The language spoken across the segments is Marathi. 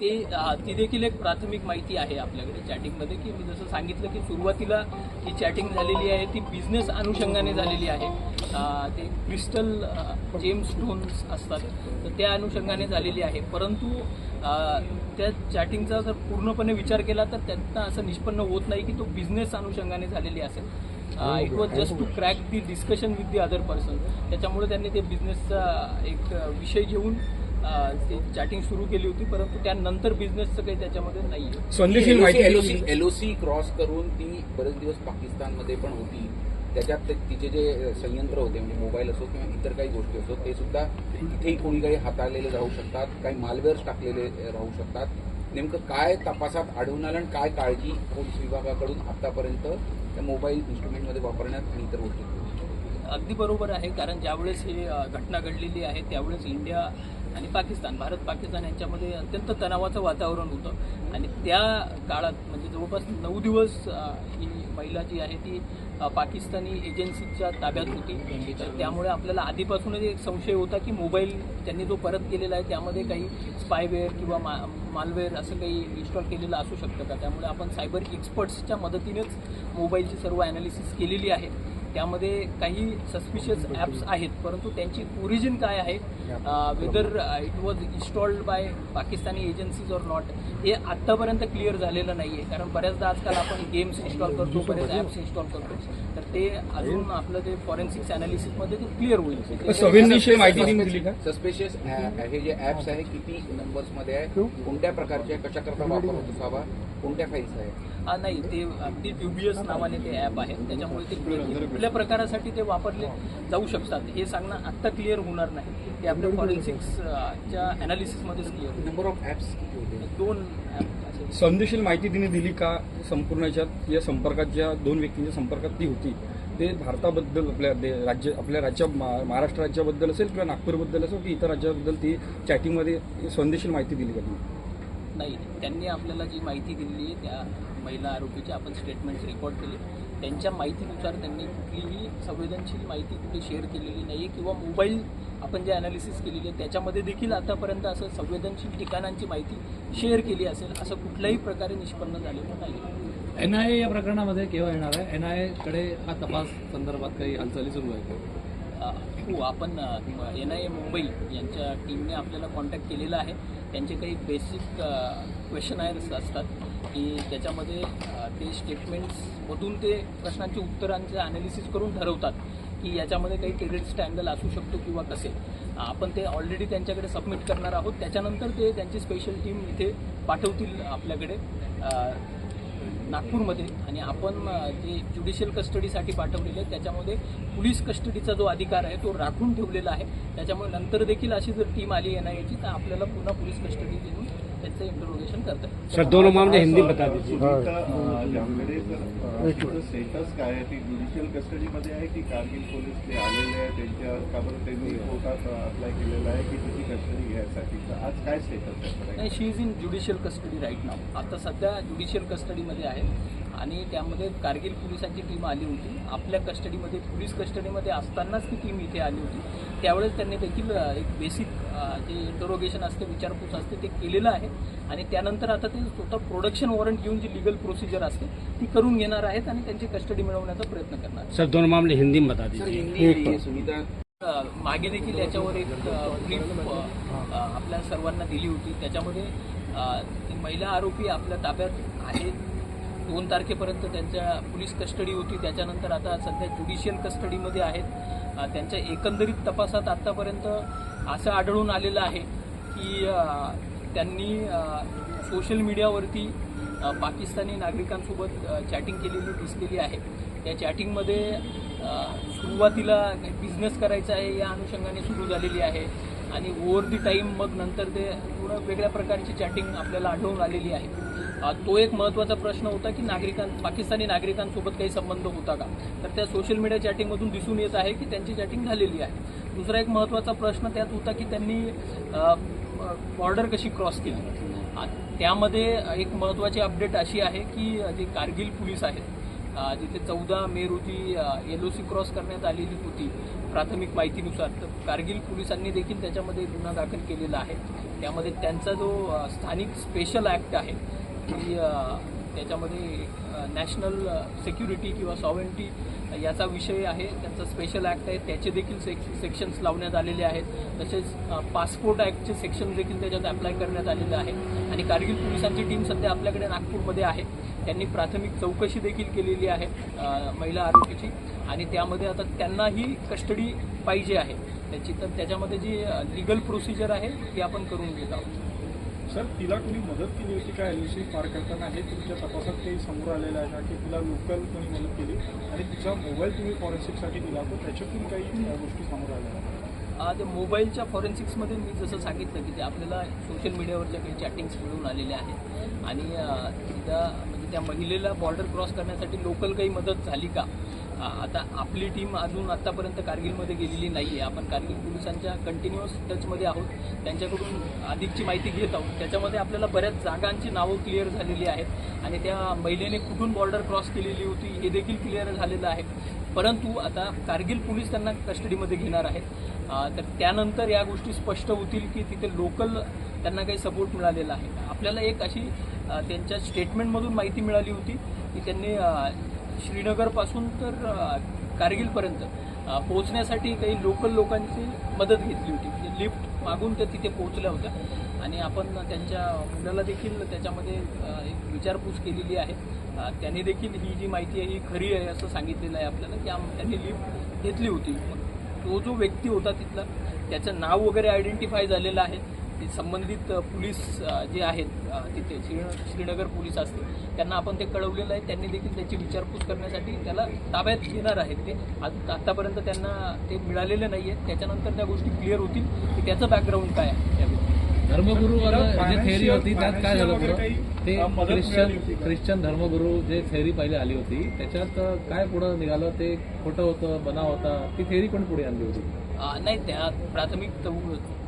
ते ती देखील एक प्राथमिक माहिती आहे आपल्याकडे चॅटिंगमध्ये की मी जसं सांगितलं की सुरुवातीला जी चॅटिंग झालेली आहे ती बिझनेस अनुषंगाने झालेली आहे. ते क्रिस्टल जेम स्टोन्स असतात तर त्या अनुषंगाने झालेली आहे. परंतु त्या चॅटिंगचा जर पूर्णपणे विचार केला तर त्यातनं असं निष्पन्न होत नाही की तो बिझनेस अनुषंगाने झालेली असेल. It was just to crack the discussion with the other person त्याच्यामुळे त्यांनी ते बिझनेसचा एक विषय घेऊन चॅटिंग सुरू केली होती परंतु त्यानंतर बिझनेसचं काही त्याच्यामध्ये नाही आहे संदेशील माहिती एलओसी एलओसी क्रॉस करून ती बरेच दिवस पाकिस्तानमध्ये पण होती. त्याच्यात ते तिचे जे संयंत्र होते म्हणजे मोबाईल असो किंवा इतर काही गोष्टी असो ते सुद्धा तिथेही कोणी काही हाताळलेले राहू शकतात काही मालवेअर्स टाकलेले राहू शकतात. नेमकं काय तपासात आढळून आलं आणि काय काळजी पोलीस विभागाकडून आतापर्यंत त्या मोबाईल इन्स्ट्रुमेंटमध्ये वापरण्यात आणि इतर गोष्टी? अगदी बरोबर आहे कारण ज्यावेळेस ही घटना घडलेली आहे त्यावेळेस इंडिया आणि पाकिस्तान भारत पाकिस्तान यांच्यामध्ये अत्यंत तणावाचं वातावरण होतं. आणि त्या काळात म्हणजे जवळपास नऊ दिवस ही महिला जी आहे ती पाकिस्तानी एजन्सीच्या ताब्यात होती. तर त्यामुळे आपल्याला आधीपासूनच एक संशय होता की मोबाईल त्यांनी जो परत केलेला आहे त्यामध्ये काही स्पायवेअर किंवा मा मालवेअर असं काही इन्स्टॉल केलेलं असू शकतं का? त्यामुळे आपण सायबर एक्सपर्ट्सच्या मदतीनेच मोबाईलची सर्व ॲनालिसिस केलेली आहे. त्यामध्ये काही सस्पिशियस ॲप्स आहेत परंतु त्यांची ओरिजिन काय आहे whether it was installed by Pakistani agencies or not हे आत्तापर्यंत क्लिअर झालेलं नाही आहे कारण बऱ्याचदा आजकाल आपण गेम्स इन्स्टॉल करतो बरेच ॲप्स इन्स्टॉल करतो. तर ते अजून आपलं ते फॉरेन्सिक्स अनालिसिसमध्ये ते क्लिअर होईल. का? सस्पेशियस हे जे ऍप्स आहे किती नंबर्समध्ये आहे कोणत्या प्रकारचे आहे कशाकरता वापर होत असावा कोणत्या फाईल्स आहे हा नाही ते अगदी ट्युबियस नावाने ते ॲप आहे. त्याच्यामुळे ते कुठल्या प्रकारासाठी ते वापरले जाऊ शकतात हे सांगणं आत्ता क्लिअर होणार नाही. ते आपल्या फॉरेन्सिक्सच्या ॲनालिसिसमध्येच क्लिअर नंबर ऑफ होते. दोन ॲप संदेशील माहिती तिने दिली का संपूर्णच्या या संपर्कात ज्या दोन व्यक्तींच्या संपर्कात ती होती ते भारताबद्दल आपल्या दे- राज्य आपल्या राज्या मा- महाराष्ट्र राज्याबद्दल असेल किंवा नागपूरबद्दल असेल की इतर राज्याबद्दल ती चॅटिंगमध्ये संदेशील माहिती दिली का तिने नाही. त्यांनी आपल्याला जी माहिती दिलेली आहे त्या महिला आरोपीचे आपण स्टेटमेंट्स रेकॉर्ड केले. त्यांच्या माहितीनुसार त्यांनी कुठलीही संवेदनशील माहिती कुठे शेअर केलेली नाही आहे किंवा मोबाईल आपण जे ॲनालिसिस केलेली आहे त्याच्यामध्ये देखील आतापर्यंत असं संवेदनशील ठिकाणांची माहिती शेअर केली असेल असं कुठल्याही प्रकारे निष्पन्न झालेलं नाही एन आय ए या प्रकरणामध्ये केव्हा येणार आहे? एन आय एकडे हा तपास संदर्भात काही हालचाली सुरू आहे हो आपण एन आय ए मुंबई यांच्या टीमने आपल्याला कॉन्टॅक्ट केलेला आहे. त्यांचे काही बेसिक क्वेश्चनायर्स असतात की त्याच्यामध्ये ते स्टेटमेंट्समधून ते प्रश्नांची उत्तरांचे ॲनालिसिस करून ठरवतात की याच्यामध्ये काही टेररिस्ट अँगल असू शकतो किंवा कसे. आपण ते ऑलरेडी त्यांच्याकडे सबमिट करणार आहोत. त्याच्यानंतर ते त्यांची स्पेशल टीम इथे पाठवतील आपल्याकडे. नागपूरमध्ये आणि आपण जे ज्युडिशियल कस्टडीसाठी पाठवलेले आहेत त्याच्यामध्ये पोलीस कस्टडीचा जो अधिकार आहे तो राखून ठेवलेला आहे. त्याच्यामुळे नंतर देखील अशी जर टीम आली एन आय एची तर आपल्याला पुन्हा पोलीस कस्टडी देऊन इंटरोगेशन करता सर दोनों मामले हिंदी में बता दीजिए। स्टेटस काय आहे ती ज्युडिशियल कस्टडीमध्ये आहे की कारगिल पोलीस ते आलेले आहे त्यांच्या का बरं त्यांनी कोर्टात अप्लाय केलेला आहे की तिची कस्टडी घ्यायसाठी तर आज काय स्टेटस आहे नाही she is in judicial custody right नाव आता सध्या ज्युडिशियल कस्टडीमध्ये आहे. आणि त्यामध्ये कारगिल पोलिसांची टीम आली होती. आपल्या कस्टडीमध्ये पोलीस कस्टडीमध्ये असतानाच ती टीम इथे आली होती. त्यावेळेस त्यांनी देखील एक बेसिक जे इंटरोगेशन असते विचारपूस असते ते केलेलं आहे. आणि त्यानंतर आता ते स्वतः प्रोडक्शन वॉरंट घेऊन जी लिगल प्रोसिजर असते ती करून घेणार आहेत आणि त्यांची कस्टडी मिळवण्याचा प्रयत्न करणार. आहेत. सर दोनों मामले हिंदी में बता दीजिए मागे देखील याच्यावर एक ब्रीफ आपल्या सर्वांना दिली होती. त्याच्यामध्ये महिला आरोपी आपल्या ताब्यात आहेत. दोन तारखेपर्यंत त्यांच्या पोलीस कस्टडी होती. त्याच्यानंतर आता सध्या ज्युडिशियल कस्टडीमध्ये आहेत. त्यांच्या एकंदरीत तपासात आत्तापर्यंत असं आढळून आलेलं आहे की त्यांनी सोशल मीडियावरती पाकिस्तानी नागरिकांसोबत चॅटिंग केलेली दिसलेली आहे. त्या चॅटिंगमध्ये सुरुवातीला बिझनेस करायचा आहे या अनुषंगाने सुरू झालेली आहे. आणि ओव्हर दी टाईम मग नंतर ते पूर्ण वेगळ्या प्रकारची चॅटिंग आपल्याला आढळून आलेली आहे. तो एक महत्त्वाचा प्रश्न होता की नागरिकां पाकिस्तानी नागरिकांसोबत काही संबंध होता का? तर त्या सोशल मीडिया चॅटिंगमधून दिसून येत आहे की त्यांची चॅटिंग झालेली आहे. दुसरा एक महत्त्वाचा प्रश्न त्यात होता की त्यांनी बॉर्डर कशी क्रॉस केली? त्यामध्ये एक महत्त्वाची अपडेट अशी आहे की जे कारगिल पोलीस आहेत जिथे चौदा मे रोजी एल ओ सी क्रॉस करण्यात आलेली होती प्राथमिक माहितीनुसार. तर कारगिल पोलिसांनी देखील त्याच्यामध्ये गुन्हा दाखल केलेला आहे. त्यामध्ये त्यांचा जो स्थानिक स्पेशल ॲक्ट आहे की त्याच्यामध्ये नॅशनल सेक्युरिटी किंवा सॉव्हरेंटी याचा विषय आहे त्यांचा स्पेशल ॲक्ट आहे त्याचे देखील सेक सेक्शन्स लावण्यात आलेले आहेत. तसेच पासपोर्ट ॲक्टचे सेक्शन देखील त्याच्यात अप्लाय करण्यात आलेले आहे. आणि कारगिल पोलिसांची टीम सध्या आपल्याकडे नागपूरमध्ये आहे. त्यांनी प्राथमिक चौकशी देखील केलेली आहे महिला आरोपीची. आणि त्यामध्ये आता त्यांनाही कस्टडी पाहिजे आहे. त्याची तर त्याच्यामध्ये जी लिगल प्रोसिजर आहे ती आपण करून घेत आहोत. सर तिला कोणी मदत केली होती का? एल सी पार करताना हे तुमच्या तपासात काही समोर आलेलं आहे का? की तिला लोकल कोणी मदत केली? आणि तिचा मोबाईल तुम्ही फॉरेन्सिकसाठी दिला होता त्याच्यातून काही गोष्टी समोर आल्या? आ, ते मोबाईलच्या फॉरेन्सिक्समध्ये मी जसं सांगितलं की ते आपल्याला सोशल मीडियावरच्या काही चॅटिंग्स मिळून आलेल्या आहेत. आणि अ, तिला म्हणजे त्या महिलेला बॉर्डर क्रॉस करण्यासाठी लोकल काही मदत झाली का? आता आपली टीम अजून आत्तापर्यंत कारगिलमध्ये गेलेली नाही आहे आपण कारगिल पोलिसांच्या कंटिन्युअस टचमध्ये आहोत. त्यांच्याकडून अधिकची माहिती घेत आहोत. त्याच्यामध्ये आपल्याला बऱ्याच जागांची नावं क्लिअर झालेली आहेत. आणि त्या महिलेने कुठून बॉर्डर क्रॉस केलेली होती हे देखील क्लिअर झालेलं आहे. परंतु आता कारगिल पोलीस त्यांना कस्टडीमध्ये घेणार आहेत. तर त्यानंतर या गोष्टी स्पष्ट होतील की तिथे लोकल त्यांना काही सपोर्ट मिळालेला आहे. आपल्याला एक अशी त्यांच्या स्टेटमेंटमधून माहिती मिळाली होती की त्यांनी श्रीनगरपासून तर कारगिलपर्यंत पोहोचण्यासाठी काही लोकल लोकांची मदत घेतली होती. म्हणजे लिफ्ट मागून त्या तिथे पोहोचल्या होत्या. आणि आपण त्यांच्या मुलाला देखील त्याच्यामध्ये एक विचारपूस केलेली आहे. त्याने त्यांनी देखील ही जी माहिती आहे ही खरी आहे असं सांगितलेलं आहे आपल्याला की आम त्यांनी लिफ्ट घेतली होती. तो जो व्यक्ती होता तिथला त्याचं नाव वगैरे आयडेंटिफाय झालेलं आहे. ते संबंधित पोलीस जे आहेत तिथे श्री श्रीनगर पोलीस असतील त्यांना आपण ते कळवलेलं आहे. त्यांनी देखील त्याची विचारपूस करण्यासाठी त्याला ताब्यात घेणार आहेत ते. आज आत्तापर्यंत त्यांना ते मिळालेले नाही आहेत त्याच्यानंतर त्या गोष्टी क्लिअर होतील. की त्याचं बॅकग्राऊंड काय आहे धर्मगुरू जी थेअरी होती त्यात काय झालं ते ख्रिश्चन? ख्रिश्चन धर्मगुरू जे थेअरी पहिले आली होती त्याच्यात काय पुढं निघालं? ते खोटं होतं बनाव होता ती थेअरी पण पुढे आणली होती? नाही त्या प्राथमिक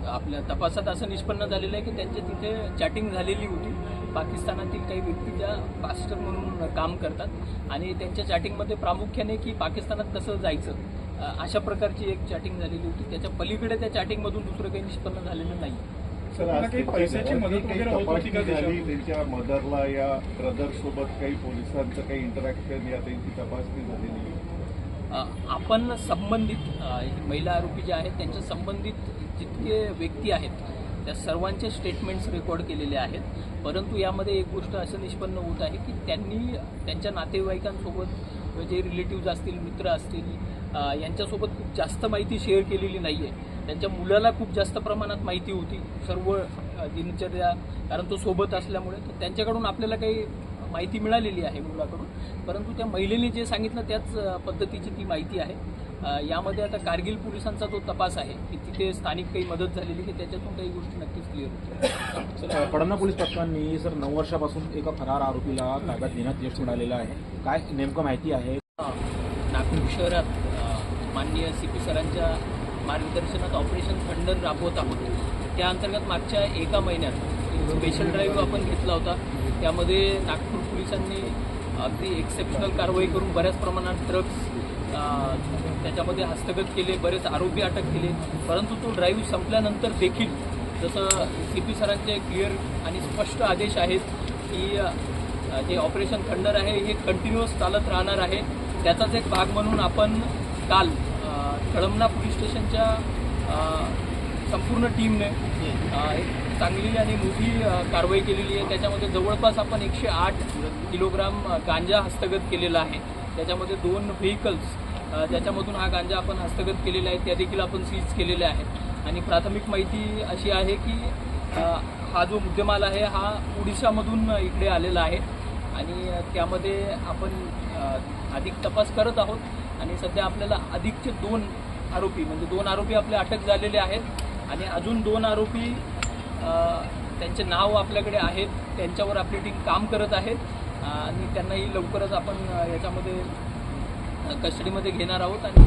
आपल्या तपासात असं निष्पन्न झालेलं आहे की त्यांच्या तिथे चॅटिंग झालेली होती. पाकिस्तानातील काही व्यक्ती ज्या पास्टर म्हणून काम करतात. आणि त्यांच्या चॅटिंगमध्ये प्रामुख्याने की पाकिस्तानात कसं जायचं अशा प्रकारची एक चॅटिंग झालेली होती. त्याच्या पलीकडे त्या चॅटिंगमधून दुसरं काही निष्पन्न झालेलं नाही. पैशाची मदत? त्यांच्या मदरला या ब्रदर सोबत काही पोलिसांचं काही इंटरॅक्शन या त्यांची तपासणी झालेली आपण संबंधित महिला आरोपी ज्या आहेत त्यांच्या संबंधित जितके व्यक्ती आहेत त्या सर्वांचे स्टेटमेंट्स रेकॉर्ड केलेले आहेत. परंतु यामध्ये एक गोष्ट असं निष्पन्न होत आहे की त्यांनी त्यांच्या नातेवाईकांसोबत जे रिलेटिव्ज असतील मित्र असतील यांच्यासोबत खूप जास्त माहिती शेअर केलेली नाही आहे त्यांच्या मुलाला खूप जास्त प्रमाणात माहिती होती. सर्व दिनचर्या कारण तो सोबत असल्यामुळे तर त्यांच्याकडून आपल्याला काही माहिती मिळालेली आहे मुलाकडून. परंतु त्या महिलेने जे सांगितलं त्याच पद्धतीची ती माहिती आहे. यामध्ये आता कारगिल पोलिसांचा जो तपास आहे की तिथे स्थानिक काही मदत झालेली की त्याच्यातून काही गोष्टी नक्कीच क्लिअर होतील. सर पडणा पोलीस पथकांनी सर नऊ वर्षापासून एका फरार आरोपीला ताब्यात घेण्यात यश मिळालेलं आहे. काय नेमकं माहिती आहे? नागपूर शहरात माननीय सी पी सरांच्या मार्गदर्शनात ऑपरेशन थंडर राबवत आहोत. त्या अंतर्गत मागच्या एका महिन्यात स्पेशल ड्राईव्ह आपण घेतला होता. त्यामध्ये नागपूर पोलिसांनी अगदी एक्सेप्शनल कारवाई करून बऱ्याच प्रमाणात ड्रग्स त्याच्यामध्ये हस्तगत केले बरेच आरोपी अटक केले. परंतु तो ड्राईव्ह संपल्यानंतर देखील जसं सी पी सरांचे क्लिअर आणि स्पष्ट आदेश आहेत की जे ऑपरेशन थंडर आहे हे कंटिन्युअस चालत राहणार आहे. त्याचाच एक भाग म्हणून आपण काल कळमना पोलीस स्टेशनच्या संपूर्ण टीमने एक चांगली आणि मोठी कारवाई केलेली आहे. त्याच्यामध्ये जवळपास आपण एकशे आठ किलोग्राम गांजा हस्तगत केलेला आहे. त्याच्यामध्ये दोन व्हेकल्स ज्याच्यामधून हा गांजा आपण हस्तगत केलेला आहे. त्या देखील आपण सीज केलेले आहेत. आणि प्राथमिक माहिती अशी आहे की हा जो मुद्देमाल आहे हा ओडिशामधून इकडे आलेला आहे. आणि त्यामध्ये आपण अधिक तपास करत आहोत. आणि सध्या आपल्याला अधिकचे दोन आरोपी म्हणजे दोन आरोपी आपले अटक झालेले आहेत. आणि अजून दोन आरोपी त्यांचे नाव आपल्याकडे आहेत त्यांच्यावर आपली टीम काम करत आहेत आणि त्यांनाही लवकरच आपण याच्यामध्ये कस्टडीमध्ये घेणार आहोत आणि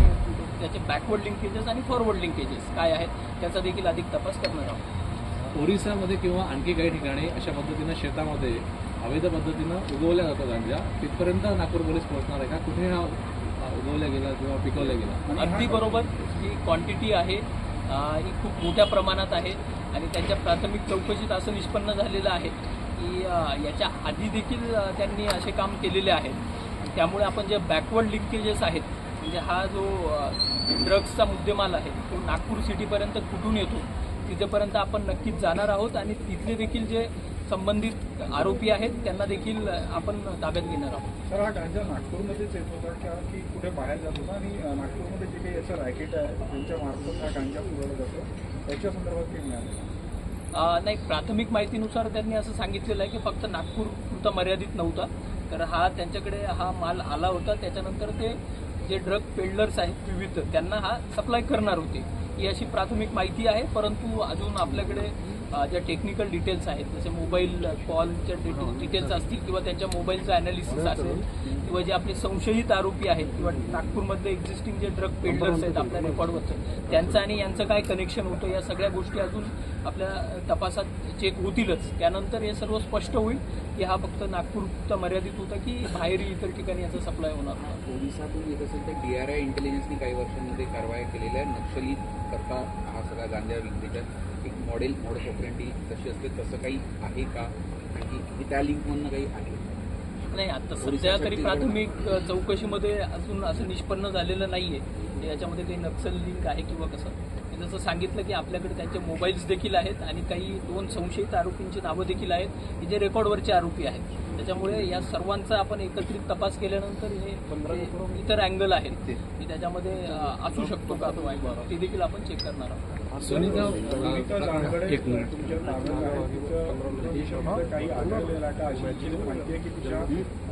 त्याचे बॅकवर्ड लिंकेजेस आणि फॉरवर्ड लिंकेजेस काय आहेत त्याचा देखील अधिक तपास करणार आहोत. ओरिसामध्ये किंवा आणखी काही ठिकाणी अशा पद्धतीनं शेतामध्ये अवैध पद्धतीनं उगवल्या जातो गांजा तिथपर्यंत नागपूर पोलीस पोहोचणार आहे का? कुठे हा उगवल्या गेला किंवा पिकवल्या गेला? अगदी बरोबर ही क्वांटिटी आहे ही खूप मोठ्या प्रमाणात आहे आणि त्यांच्या प्राथमिक चौकशीत असं निष्पन्न झालेलं आहे की याच्या आधी देखील त्यांनी असे काम केलेले आहेत. त्यामुळे आपण जे बॅकवर्ड लिंकेजेस आहेत म्हणजे हा जो ड्रग्सचा मुद्देमाल आहे तो नागपूर सिटीपर्यंत कुठून येतो तिथेपर्यंत आपण नक्कीच जाणार आहोत आणि तिथले देखील जे संबंधित आरोपी आहेत त्यांना देखील आपण ताब्यात घेणार आहोत. तर हा गांजा नागपूरमध्येच येत होता का? की कुठे बाहेर जात होता? आणि नागपूरमध्ये जे काही याचं रॅकेट आहे त्यांच्या मार्फत हा गांजा पुरवला जातो. त्याच्या संदर्भात काही मिळालं नाही प्राथमिक माहितीनुसार त्यांनी असं सांगितलेलं आहे की फक्त नागपूर पुरता मर्यादित नव्हता. तर हा त्यांच्याकडे हा माल आला होता. त्याच्यानंतर ते जे ड्रग पेडलर्स आहेत विविध त्यांना हा सप्लाय करणार होते. ही अशी प्राथमिक माहिती आहे परंतु अजून आपल्याकडे ज्या टेक्निकल डिटेल्स आहेत जसे मोबाईल कॉलच्या डिटेल्स असतील किंवा त्यांच्या मोबाईलचं अनालिसिस असेल किंवा जे आपले संशयित आरोपी आहेत किंवा नागपूरमधले एक्झिस्टिंग जे ड्रग पेडलर्स आहेत आपल्या रेकॉर्डवरचं त्यांचं आणि यांचं काय कनेक्शन होतं या सगळ्या गोष्टी अजून आपल्या तपासात चेक होतीलच. त्यानंतर हे सर्व स्पष्ट होईल की हा फक्त नागपूरचा मर्यादित होता की बाहेरही इतर ठिकाणी याचा सप्लाय होणार होता ओरिसातून येत असेल तर डीआरआय इंटेलिजन्सनी काही वर्षांमध्ये कारवाया केलेल्या आहे. नक्षली करता हा सगळा गांजा विक्रीच्या एक मॉडेल मॉडेल ऑपरेंटी तशी असते तसं काही आहे का आणि हे त्या लिंकमधनं काही आहे नाही आता सध्या तरी प्राथमिक चौकशीमध्ये अजून असं निष्पन्न झालेलं नाहीये म्हणजे याच्यामध्ये काही नक्सल लिंक आहे किंवा कसं मी जसं सांगितलं की आपल्याकडे त्यांचे मोबाईल्स देखील आहेत आणि काही दोन संशयित आरोपींची नावं देखील आहेत की जे रेकॉर्डवरचे आरोपी आहेत त्याच्यामुळे या सर्वांचा आपण एकत्रित तपास केल्यानंतर हे हे इतर अँगल आहेत की त्याच्यामध्ये असू शकतो का तो ते देखील आपण चेक करणार आहोत सुनीता एक मिनिट. काही आढळलेलं का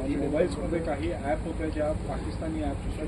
की मोबाईल्समध्ये काही ॲप होत्या ज्या पाकिस्तानी ॲप होत्या